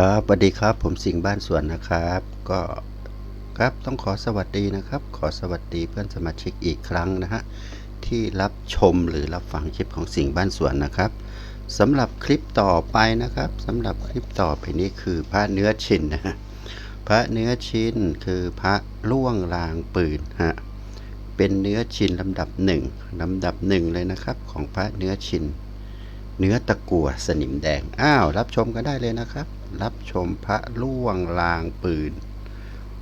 ครับสวัสดีครับ ผมสิงห์บ้านสวนนะครับ ก็ครับต้องขอสวัสดีนะครับ ขอสวัสดีเพื่อนสมาชิกอีกครั้งนะฮะที่รับชมหรือรับฟังคลิปของสิงห์บ้านสวนนะครับสำหรับคลิปต่อไปนะครับสำหรับคลิปต่อไปนี้คือพระเนื้อชินนะฮะพระเนื้อชินคือพระล่วงลางปืนฮะเป็นเนื้อชินลำดับหนึ่งลำดับหนึ่งเลยนะครับของพระเนื้อชิน เนื้อตะกั่วสนิมแดง อ้าว รับชมกันได้เลยนะครับ รับชมพระล่วงลางปืน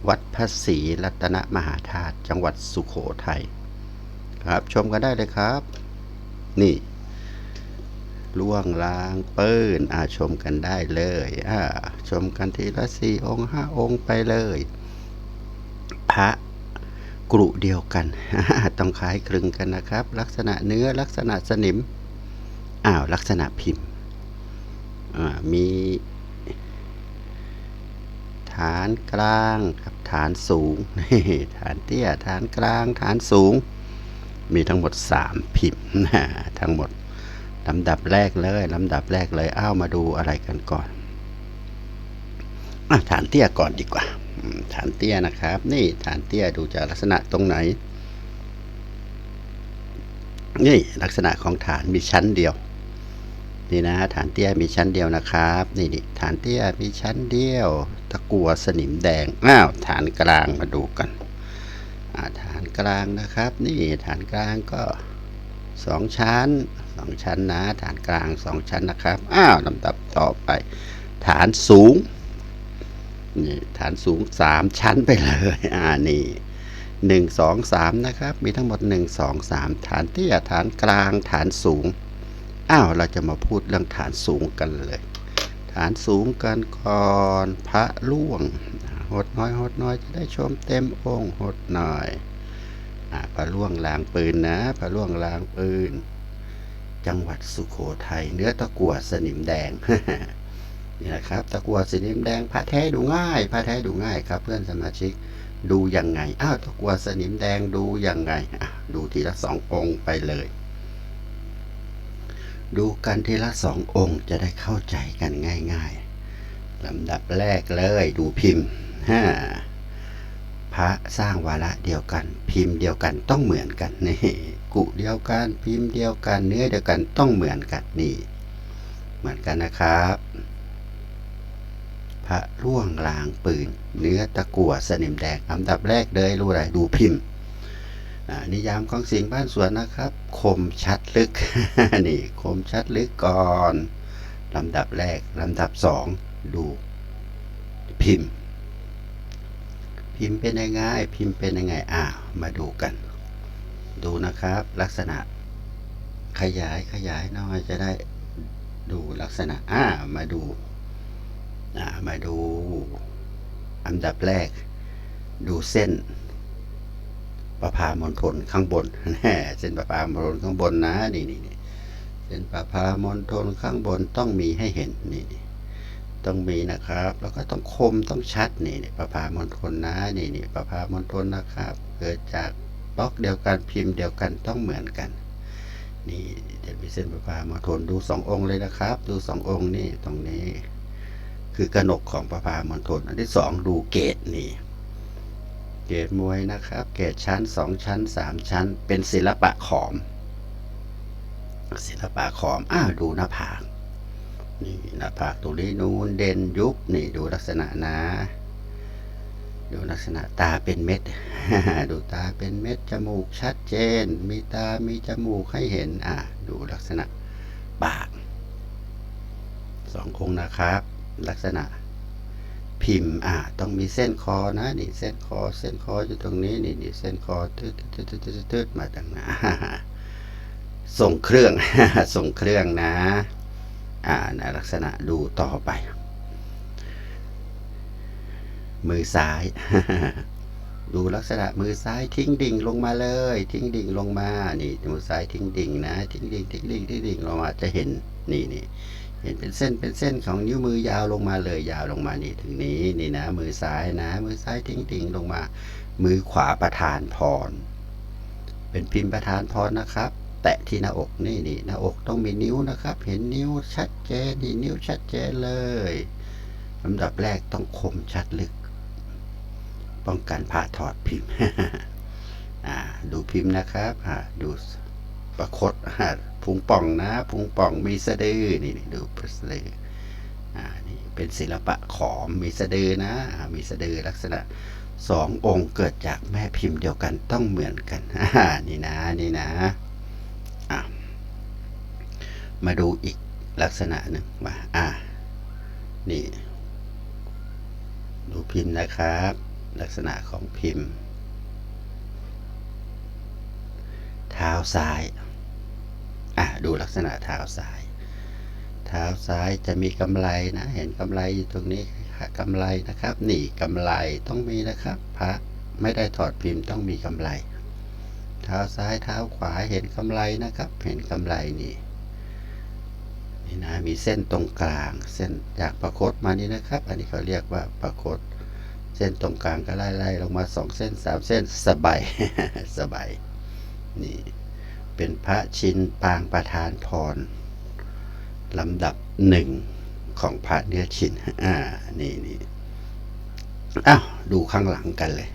วัดพระศรีรัตนมหาธาตุจังหวัดสุขโขทัยครับชมกันได้เลยครับ นี่ล่วงลางปืนอาชมกันได้เลยอ่าชมกันทีละสี่องค์ห้าองค์ไปเลย พระกรุเดียวกัน ต้องคล้ายคลึงกันนะครับ ลักษณะเนื้อลักษณะสนิม อ้าวลักษณะพิมพ์มีฐานกลางกับฐานสูงฐานเตี้ยฐานกลางฐานสูง มีทั้งหมด 3 พิมพ์ทั้งหมดลำดับแรกเลยลำดับแรกเลยอ้าวมาดูอะไรกันก่อนอฐานเตี้ยก่อนดีกว่า ฐานเตี้ยนะครับ นี่ฐานเตี้ยดูจากลักษณะตรงไหน นี่ลักษณะของฐานมีชั้นเดียว นี่นะฐานเตี้ยมีชั้นเดียวนะครับ นี่นี่ฐานเตี้ยมีชั้นเดียว ตะกัวสนิมแดงอ้าวฐานกลางมาดูกันฐานกลางนะครับ นี่ฐานกลางก็สองชั้นสองชั้นนะ ฐานกลางสองชั้นนะครับอ้าวลำดับต่อไป ฐานสูงนี่ฐานสูงสามชั้นไปเลยอ่านี่หนึ่งสองสามนะครับ มีทั้งหมดหนึ่งสองสามฐานเตี้ยฐานกลางฐานสูง อ้าวเราจะมาพูดเรื่องฐานสูงกันเลย ฐานสูงกันก่อนพระล่วงหดน้อยหดน้อยจะได้ชมเต็มองค์หดหน่อยอพระล่วงลางปืนนะพระล่วงลางปืน จังหวัดสุโขทัยเนื้อตะกั่วสนิมแดงนี่แหละครับตะกั่วสนิมแดงพระแท้ดูง่ายพระแท้ดูง่ายครับ เพื่อนสมาชิกดูยังไงอ้าวตะกั่วสนิมแดงดูยังไงดูทีละสององค์ไปเลย ดูกันทีละสององค์จะได้เข้าใจกันง่ายๆลำดับแรกเลยดูพิมพ์ห้าพระสร้างวาระเดียวกัน พิมพ์เดียวกันต้องเหมือนกันนี่กุเดียวกันพิมพ์เดียวกัน เนื้อเดียวกันต้องเหมือนกันนี่เหมือนกันนะครับ พระร่วงลางปืน เนื้อตะกั่วสนิมแดงลำดับแรกเลยรู้อะไรดูพิมพ์ นิยามของสิ่งบ้านสวนนะครับคมชัดลึกนี่คมชัดลึกก่อนลำดับแรกลำดับสองดูพิมพ์ พิมพ์เป็นยังไงพิมพ์เป็นยังไงอ่ามาดูกัน ดูนะครับ ลักษณะ ขยายขยายน้อยจะได้ดูลักษณะอ่ามาดูอ่ามาดูอันดับแรก ดูเส้น ประพามณฑลข้างบนแน่เส้นประพามณฑลข้างบนนะนี่นี่นี่เส้นประพามณฑลข้างบนต้องมีให้เห็นนี่นี่ต้องมีนะครับ แล้วก็ต้องคมต้องชัดนี่นี่ประพามณฑลนะนี่นี่ประพามณฑลนะครับ เกิดจากบล็อกเดียวกันพิมพ์เดียวกันต้องเหมือนกัน นี่จะมีเส้นประพามณฑลดูสององค์เลยนะครับ ดูสององค์นี่ตรงนี้ คือกระหนกของประพามณฑลอันที่สองดูเกตนี่ เกรดมวยนะครับ เกรดชั้นสองชั้นสามชั้น เป็นศิลปะขอม ศิลปะขอม อ้าวดูหน้าผาก นี่หน้าผากตรงนี้นูนเด่นยุบนี่ดูลักษณะนะ ดูลักษณะตาเป็นเม็ด ดูตาเป็นเม็ด จมูกชัดเจน มีตา มีจมูกให้เห็น อะ ดูลักษณะปากสององค์นะครับ ลักษณะ พิมพ์อ่าต้องมีเส้นคอนะนี่เส้นคอเส้นคออยู่ตรงนี้นี่นี่เส้นคอตืดตืดตืดตืดตืดมาตั้งหนาส่งเครื่องส่งเครื่องนะอ่านะลักษณะดูต่อไป มือซ้าย ดูลักษณะมือซ้ายทิ้งดิ่งลงมาเลย ทิ้งดิ่งลงมา นี่มือซ้ายทิ้งดิ่งนะ ทิ้งดิ่งทิ้งดิ่งทิ้งดิ่งลงมาจะเห็นนี่นี่ เห็นเป็นเส้นเป็นเส้นของนิ้วมือยาวลงมาเลยยาวลงมานี่ถึงนี้นี่นะ มือซ้ายนะ มือซ้ายทิ้งดิ่งลงมา มือขวาประทานพร เป็นพิมพ์ประทานพรนะครับ แตะที่หน้าอกนี่นี่หน้าอกต้องมีนิ้วนะครับ เห็นนิ้วชัดเจนนี่นิ้วชัดเจนเลยลำดับแรกต้องคมชัดลึก ป้องกันผ่าถอดพิมพ์อ่าดูพิมพ์นะครับอ่าดู ประคตอ่าพุงป่องนะพุงป่องมีสะดือนี่นี่ดูสะดืออ่านี่เป็นศิลปะขอมมีสะดือนะมีสะดือลักษณะสององค์เกิดจากแม่พิมพ์เดียวกันต้องเหมือนกันอ่านี่นะนี่นะอะมาดูอีกลักษณะหนึ่งว่าอ่านี่ดูพิมพ์นะครับ ลักษณะของพิมพ์ เท้าซ้าย อะดูลักษณะเท้าซ้าย เท้าซ้ายจะมีกำไลนะ เห็นกำไลอยู่ตรงนี้ค่ะกำไลนะครับ นี่กำไลต้องมีนะครับ พระไม่ได้ถอดพิมพ์ต้องมีกำไล เท้าซ้ายเท้าขวาเห็นกำไลนะครับ เห็นกำไลนี่นี่นะมีเส้นตรงกลาง เส้นจากประคตมานี่นะครับ อันนี้เขาเรียกว่าประคตเส้นตรงกลางก็ไล่ไล่ลงมาสองเส้นสามเส้นสบายสบาย นี่เป็นพระชินปางประธานพรลำดับหนึ่งของพระเนื้อชินอ่านี่นี่อ้าวดูข้างหลังกันเลย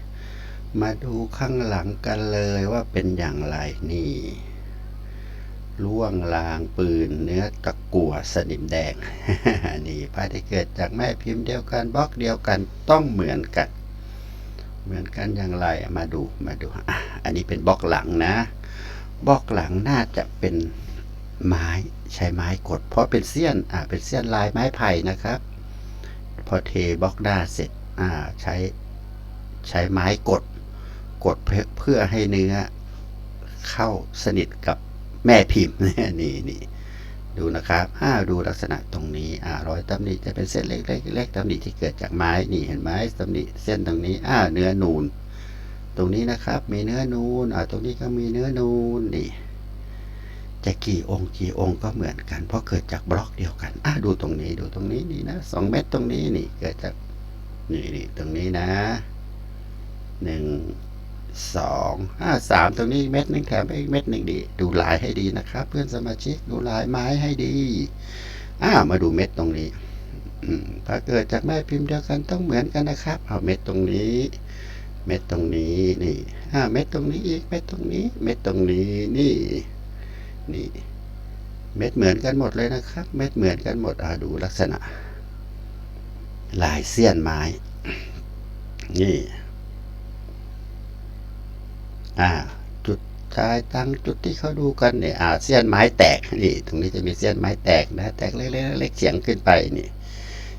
มาดูข้างหลังกันเลยว่าเป็นอย่างไรนี่ล่วงลางปืนเนื้อตะกั่วสนิมแดง นี่พระที่เกิดจากแม่พิมพ์เดียวกันบล็อกเดียวกันต้องเหมือนกัน เหมือนกันอย่างไรมาดูมาดูอ,อันนี้เป็นบล็อกหลังนะบล็อกหลังน่าจะเป็นไม้ใช้ไม้กด เพราะเป็นเสี้ยนอ่าเป็นเสี้ยนลายไม้ไผ่นะครับ พอเทบล็อกหน้าเสร็จอ่าใช้ใช้ไม้กด กดเพื่อให้เนื้อเข้าสนิทกับแม่พิมพ์นี่นี่ ดูนะครับอ่าดูลักษณะตรงนี้อ่ารอยตำหนิจะเป็นเส้นเล็กๆเล็กตำหนิที่เกิดจากไม้นี่เห็นไหมตำหนิเส้นตรงนี้อ่าเนื้อนูน ตรงนี้นะครับมีเนื้อนูนอ่าตรงนี้ก็มีเนื้อนูนนี่จะกี่องค์กี่องค์ก็เหมือนกัน เพราะเกิดจากบล็อกเดียวกันอ่าดูตรงนี้ดูตรงนี้นี่นะสองเม็ดตรงนี้นี่เกิดจากนี่นี่ตรงนี้นะหนึ่ง สองห้าสามตรงนี้เม็ดหนึ่งแถมไอีกเม็ดหนึ่งดี ดูลายให้ดีนะครับ เพื่อนสมาชิกดูลายไม้ให้ดีอ่ามาดูเม็ดตรงนี้อืมถ้าเกิดจากแม่พิมพ์เดียวกันต้องเหมือนกันนะครับเอาเม็ดตรงนี้ เม็ดตรงนี้นี่อ่าเม็ดตรงนี้อีกเม็ดตรงนี้ เม็ดตรงนี้นี่นี่ เม็ดเหมือนกันหมดเลยนะครับ เม็ดเหมือนกันหมดอ่าดูลักษณะ ลายเสี้ยนไม้ นี่ อ่า จุดชายตั้งจุดที่เขาดูกันเนี่ยอ่าเสี้ยนไม้แตกนี่ ตรงนี้จะมีเสี้ยนไม้แตกนะ แตกเล็กๆเล็กเฉียงขึ้นไปนี่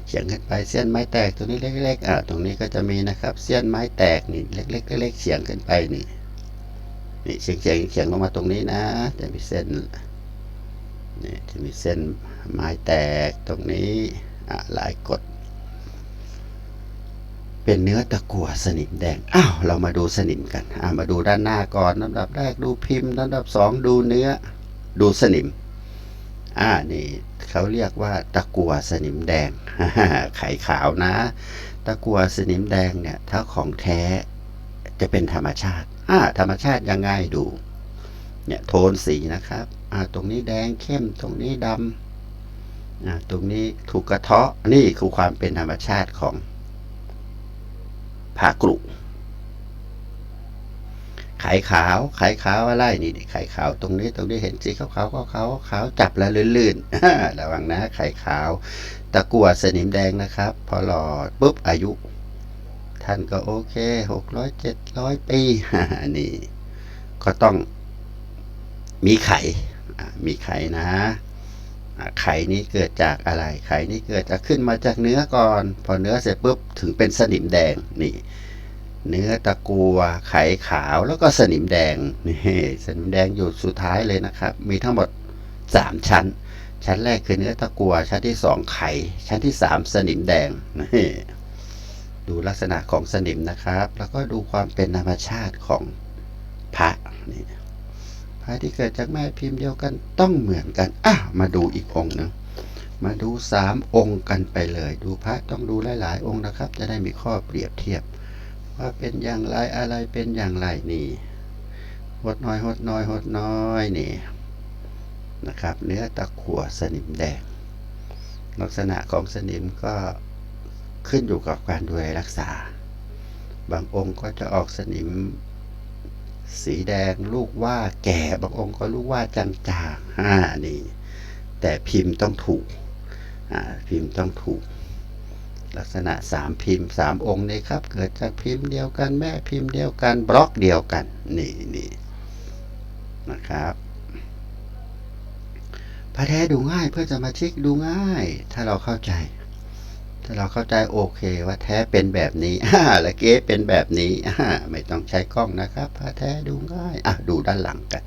เฉียงขึ้นไปเสี้ยนไม้แตกตรงนี้เล็กๆอ่าตรงนี้ก็จะมีนะครับ เสี้ยนไม้แตกนี่เล็กๆเล็กๆเฉียงขึ้นไปนี่นี่เฉียงเฉียงเฉียงลงมาตรงนี้นะจะมีเส้นนี่จะมีเส้นไม้แตกตรงนี้อ่าหลายกด เป็นเนื้อตะกั่วสนิมแดง อ้าว เรามาดูสนิมกัน อ่ามาดูด้านหน้าก่อนลำดับแรกดูพิมพ์ลำดับสองดูเนื้อ ดูสนิม อ่า นี่เขาเรียกว่าตะกั่วสนิมแดง ไข่ขาวนะ ตะกั่วสนิมแดงเนี่ย ถ้าของแท้จะเป็นธรรมชาติ อ่า ธรรมชาติยังไงดู เนี่ยโทนสีนะครับ อ่า ตรงนี้แดงเข้ม ตรงนี้ดำ อ่า ตรงนี้ถูกกระเทาะ นี่คือความเป็นธรรมชาติของ ผากรุไข่ขาวไข่ขาวอะไรนี่ไข่ขาวตรงนี้ตรงนี้เห็นสีขาวขาวขาวขาวขาวจับแล้วลื่นๆระวังนะไข่ขาว ตะกั่วสนิมแดงนะครับ พอหลอดปุ๊บอายุ ท่านก็โอเคหกร้อยเจ็ดร้อยปีนี่ ก็ต้องมีไข่มีไข่นะ ไข่นี้เกิดจากอะไร ไข่นี้เกิดจากขึ้นมาจากเนื้อก่อน พอเนื้อเสร็จปุ๊บถึงเป็นสนิมแดงนี่ เนื้อตะกัว ไข่ขาวแล้วก็สนิมแดงนี่สนิมแดงอยู่สุดท้ายเลยนะครับ มีทั้งหมดสามชั้น ชั้นแรกคือเนื้อตะกัว ชั้นที่สองไข่ ชั้นที่สามสนิมแดงนี่ดูลักษณะของสนิมนะครับ แล้วก็ดูความเป็นธรรมชาติของพระนี่ พระที่เกิดจากแม่พิมพ์เดียวกันต้องเหมือนกันอะมาดูอีกองค์หนึ่งมาดูสามองค์กันไปเลย ดูพระต้องดูหลาย ๆ องค์นะครับ จะได้มีข้อเปรียบเทียบ ว่าเป็นอย่างไรอะไรเป็นอย่างไรนี่หดน้อยหดน้อยหดน้อยนี่นะครับ เนื้อตะขั่วสนิมแดง ลักษณะของสนิมก็ขึ้นอยู่กับการดูแลรักษา บางองค์ก็จะออกสนิม สีแดงลูกว่าแก่บางองค์ก็ลูกว่าจางๆอ่านี่แต่พิมพ์ต้องถูกอ่าพิมพ์ต้องถูก ลักษณะสามพิมพ์สามองค์นี้ครับ เกิดจากพิมพ์เดียวกันแม่พิมพ์เดียวกันบล็อกเดียวกันนี่นี่นะครับพระแท้ดูง่ายเพื่อจะมาช็คดูง่าย ถ้าเราเข้าใจ ถ้าเราเข้าใจโอเคว่าแท้เป็นแบบนี้อ่าและเก๊เป็นแบบนี้อ่าไม่ต้องใช้กล้องนะครับพระแท้ดูง่ายอะดูด้านหลังกัน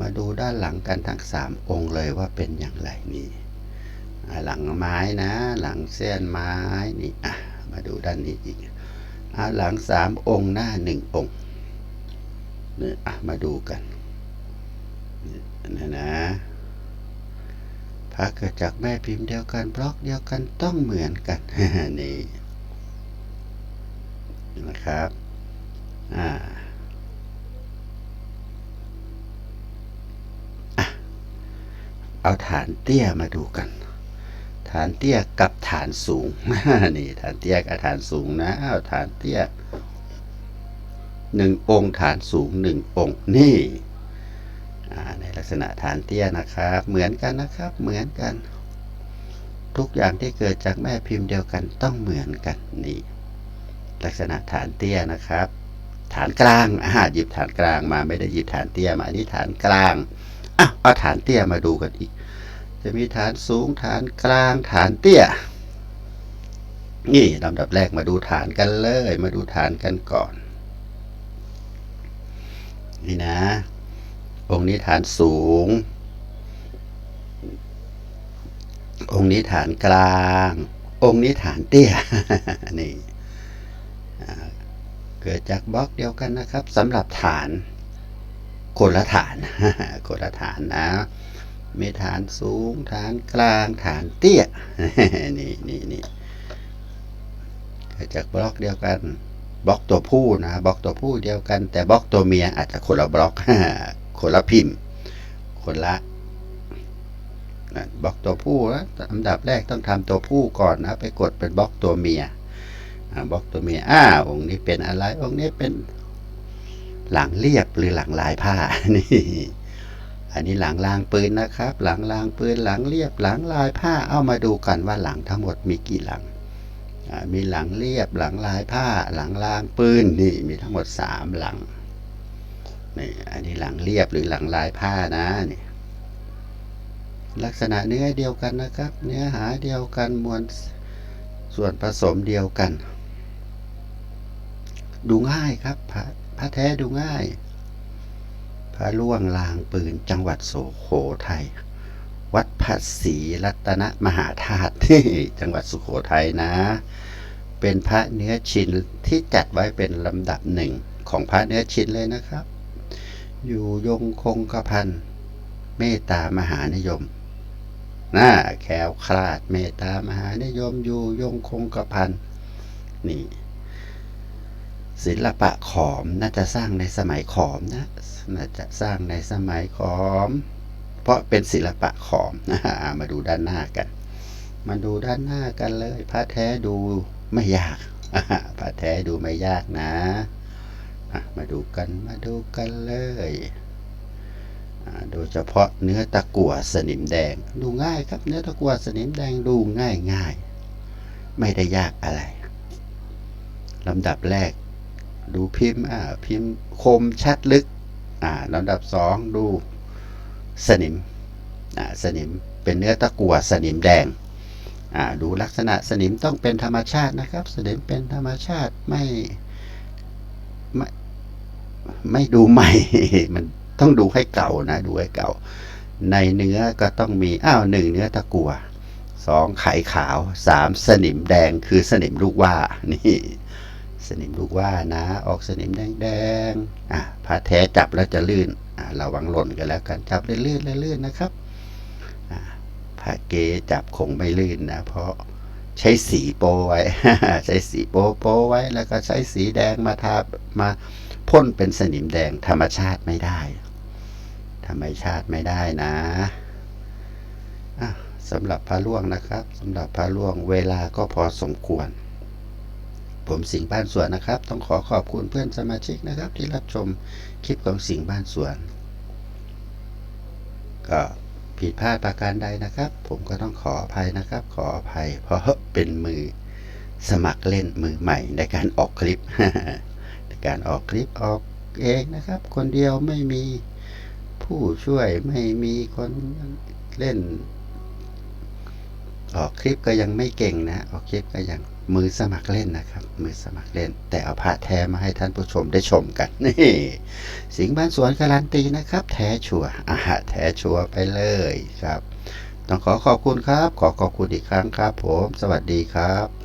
มาดูด้านหลังกันทั้งสามองค์เลยว่าเป็นอย่างไรนี่หลังไม้นะ หลังเส้นไม้นี่อะมาดูด้านนี้อีกอ่าหลังสามองค์หน้าหนึ่งองค์นี่อะมาดูกันนี่นะ พระเกิดจากแม่พิมพ์เดียวกันบล็อกเดียวกันต้องเหมือนกันนี่นะครับอ่าเอาฐานเตี้ยมาดูกัน ฐานเตี้ยกับฐานสูงนี่ฐานเตี้ยกับฐานสูงนะเอาฐานเตี้ยหนึ่งองค์ฐานสูงหนึ่งองค์นี่ ลักษณะฐานเตี้ยนะครับ เหมือนกันนะครับ เหมือนกัน ทุกอย่างที่เกิดจากแม่พิมพ์เดียวกันต้องเหมือนกันนี่ลักษณะฐานเตี้ยนะครับ ฐานกลางอ่าหยิบฐานกลางมาไม่ได้หยิบฐานเตี้ยมาอันนี้ฐานกลางอะเอาฐานเตี้ยมาดูกันอีก จะมีฐานสูงฐานกลางฐานเตี้ยนี่ลำดับแรกมาดูฐานกันเลย มาดูฐานกันก่อน นี่นะ องค์นี้ฐานสูง องค์นี้ฐานกลาง องค์นี้ฐานเตี้ย นี่เกิดจากบล็อกเดียวกันนะครับสำหรับฐานคนละฐานคนละฐานนะมีฐานสูง ฐานกลาง ฐานเตี้ย นี่นี่นี่เกิดจากบล็อกเดียวกัน บล็อกตัวผู้นะ บล็อกตัวผู้เดียวกัน แต่บล็อกตัวเมียอาจจะคนละบล็อก คนละพิมพ์ คนละบล็อกตัวผู้นะอันดับแรกต้องทำตัวผู้ก่อนนะ ไปกดเป็นบล็อกตัวเมียบล็อกตัวเมียอ้าองค์นี้เป็นอะไร องค์นี้เป็นหลังเรียบหรือหลังลายผ้านี่อันนี้หลังลางปืนนะครับ หลังลางปืนหลังเรียบ หลังลายผ้าเอามาดูกันว่าหลังทั้งหมดมีกี่หลังมีหลังเรียบหลังลายผ้า หลังลางปืนนี่มีทั้งหมดสามหลัง นี่อันนี้หลังเรียบหรือหลังลายผ้านะนี่ลักษณะเนื้อเดียวกันนะครับ เนื้อหาเดียวกันมวลส่วนผสมเดียวกัน ดูง่ายครับพระพระแท้ดูง่าย พระล่วงลางปืนจังหวัดโสโขทัยวัดพระศรีรัตนมหาธาตุที่จังหวัดสุโขทัยนะ เป็นพระเนื้อชินที่จัดไว้เป็นลำดับหนึ่งของพระเนื้อชินเลยนะครับ อยู่ยงคงกระพันเมตตามหานิยมน่าแควคลาดเมตตามหานิยมอยู่ยงคงกระพันนี่ ศิลปะขอมน่าจะสร้างในสมัยขอมนะน่าจะสร้างในสมัยขอม เพราะเป็นศิลปะขอมนะมาดูด้านหน้ากัน มาดูด้านหน้ากันเลยพระแท้ดูไม่ยากพระแท้ดูไม่ยากนะ มาดูกันมาดูกันเลยโดยเฉพาะเนื้อตะกั่วสนิมแดง ดูง่ายครับเนื้อตะกั่วสนิมแดงดูง่ายง่าย ไม่ได้ยากอะไรลำดับแรก ดูพิมพ์อ่าพิมพ์คมชัดลึกอ่าลำดับสองดูสนิมอ่าสนิมเป็นเนื้อตะกั่วสนิมแดงอ่าดูลักษณะสนิมต้องเป็นธรรมชาตินะครับ สนิมเป็นธรรมชาติไม่ไม่ ไม่ดูใหม่ มันต้องดูให้เก่านะ ดูให้เก่า ในเนื้อก็ต้องมี อ้าวหนึ่งเนื้อตะกัวสองไข่ขาวสามสนิมแดงคือสนิมลูกว่า นี่สนิมลูกว่านะ ออกสนิมแดงๆอะผ้าแท้จับแล้วจะลื่นอะระวังหล่นกันแล้วกันจับได้ลื่นๆลื่นนะครับอะผ้าเกจับคงไม่ลื่นนะ เพราะใช้สีโปไว้ ใช้สีโปโปไว้แล้วก็ใช้สีแดงมาทามา พ่นเป็นสนิมแดงธรรมชาติไม่ได้ ธรรมชาติไม่ได้นะะสำหรับพระล่วงนะครับสำหรับพระล่วงเวลาก็พอสมควร ผมสิงห์บ้านสวนนะครับ ต้องขอขอบคุณเพื่อนสมาชิกนะครับ ที่รับชมคลิปของสิงห์บ้านสวน ก็ผิดพลาดประการใดนะครับ ผมก็ต้องขออภัยนะครับ ขออภัย เพราะเป็นมือสมัครเล่นมือใหม่ในการออกคลิป การออกคลิปออกเองนะครับ คนเดียวไม่มีผู้ช่วยไม่มีคนเล่น ออกคลิปก็ยังไม่เก่งนะ ออกคลิปก็ยังมือสมัครเล่นนะครับ มือสมัครเล่น แต่เอาพระแท้มาให้ท่านผู้ชมได้ชมกันนี่สิงห์บ้านสวนการันตีนะครับ แท้ชัวอาหาแท้ชัวไปเลยครับ ต้องขอขอบคุณครับ ขอขอบคุณอีกครั้งครับ ผม สวัสดีครับ